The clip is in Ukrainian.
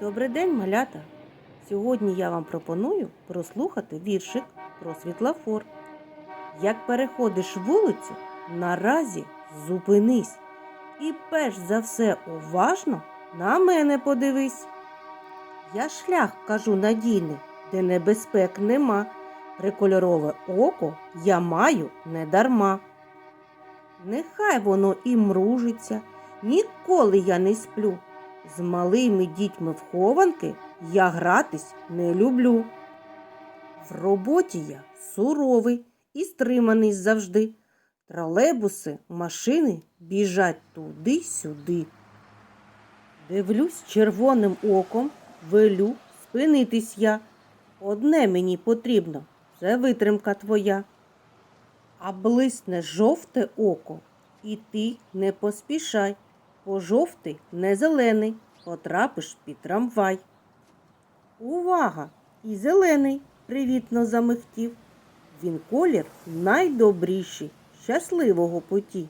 Добрий день, малята! Сьогодні я вам пропоную прослухати віршик про світлофор. Як переходиш вулицю, наразі зупинись. І перш за все уважно на мене подивись. Я шлях кажу надійний, де небезпек нема. Трикольорове око я маю недарма. Нехай воно і мружиться, ніколи я не сплю. З малими дітьми в хованки я гратись не люблю. В роботі я суровий і стриманий завжди. Тролейбуси, машини біжать туди-сюди. Дивлюсь червоним оком, велю спинитись я. Одне мені потрібно це витримка твоя. А блисне жовте око, і ти не поспішай, бо жовтий не зелений, потрапиш під трамвай. Увага! І зелений привітно замихтів. Він колір найдобріший, щасливого путі.